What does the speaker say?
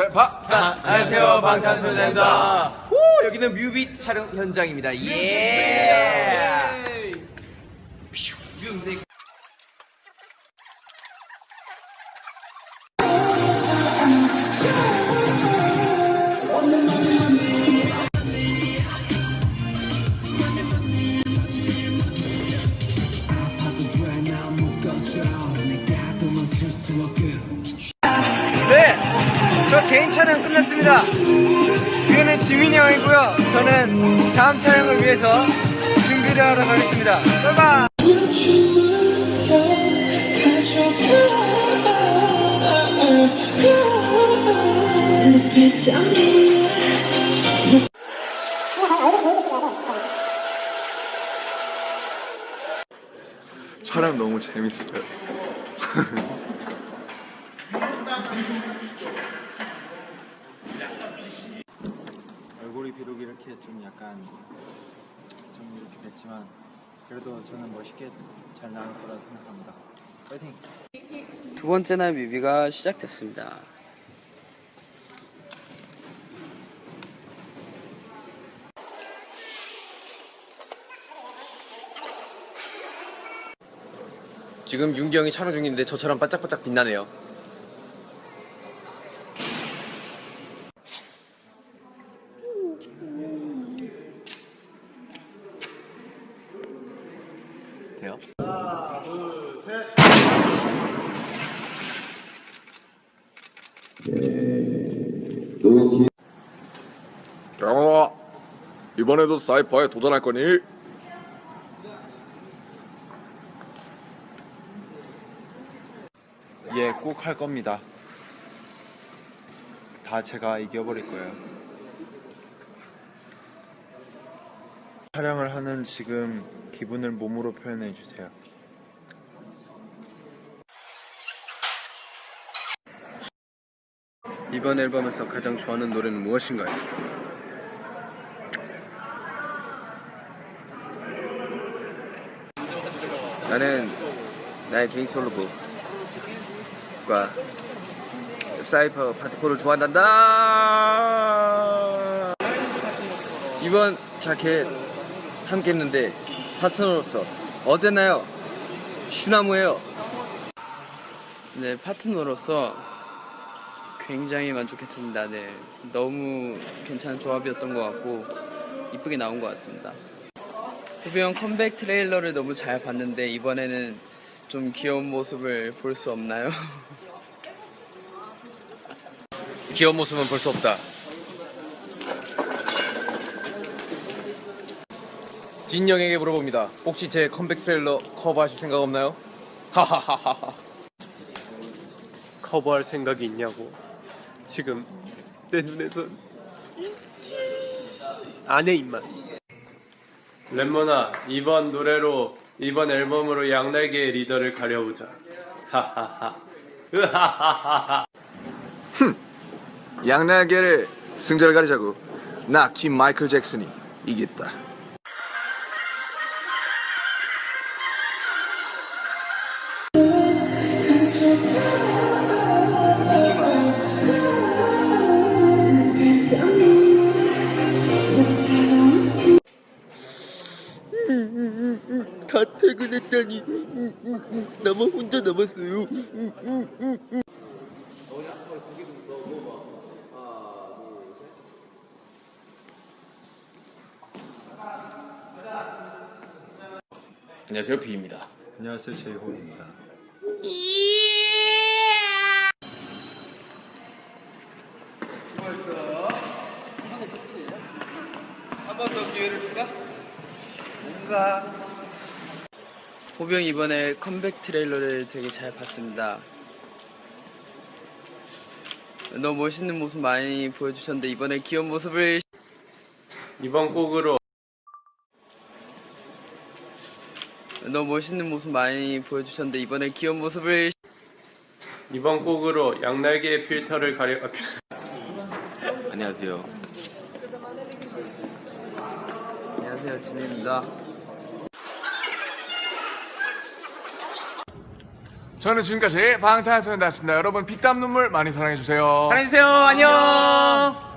셋, 바! 안녕하세요 방탄소년단입니다. 오 여기는 뮤비 촬영 현장입니다. 예. 네, 촬영 끝났습니다. 이거는 지민이 형이고요. 저는 다음 촬영을 위해서 준비를 하러 가겠습니다. 바이바이. 촬영 너무 재밌어요. 얼굴이 비록 이렇게 좀 약간 좀 이렇게 됐지만 그래도 저는 멋있게 잘 나올 거라 생각합니다. 파이팅! 두 번째 날 뮤비가 시작됐습니다. 지금 윤기 형이 촬영 중인데 저처럼 반짝반짝 빛나네요. 경아, 이번에도 사이퍼에 도전할 거니? 예, 꼭 할 겁니다. 다 제가 이겨버릴 거예요. 촬영을 하는 지금 기분을 몸으로 표현해 주세요. 이번 앨범에서 가장 좋아하는 노래는 무엇인가요? 나는 나의 개인 솔로곡과 사이퍼 파티코를 좋아한단다. 이번 자켓 함께 했는데 파트너로서 어땠나요? 슈나무예요. 네, 파트너로서 굉장히 만족했습니다. 네, 너무 괜찮은 조합이었던 것 같고 이쁘게 나온 것 같습니다. 후비 형 컴백 트레일러를 너무 잘 봤는데 이번에는 좀 귀여운 모습을 볼 수 없나요? 귀여운 모습은 볼 수 없다. 진 형에게 물어봅니다. 혹시 제 컴백 트레일러 커버하실 생각 없나요? 하하하하. 커버할 생각이 있냐고. 지금 내 눈에선 안해 입만. 랩모나 이번 노래로 이번 앨범으로 양날개의 리더를 가려보자. 하하하. 양날개를 승자를 가리자고. 나 김 마이클 잭슨이 이겼다. 퇴근했다니 나만 혼자 남았어요. 안녕하세요 비입니다. 안녕하세요, 제이홉입니다. 한번더 기회를 줄까? 뭔가 호병 이번에 컴백 트레일러를 되게 잘 봤습니다. 너무 멋있는 모습 많이 보여주셨는데 이번에 귀여운 모습을 이번 곡으로 너무 멋있는 모습 많이 보여주셨는데 이번에 귀여운 모습을 이번 곡으로 양날개의 필터를 가려. 아, 필- 안녕하세요. 안녕하세요 진입니다. 저는 지금까지 방탄소년단이었습니다. 여러분 피땀 눈물 많이 사랑해 주세요. 사랑해주세요. 안녕.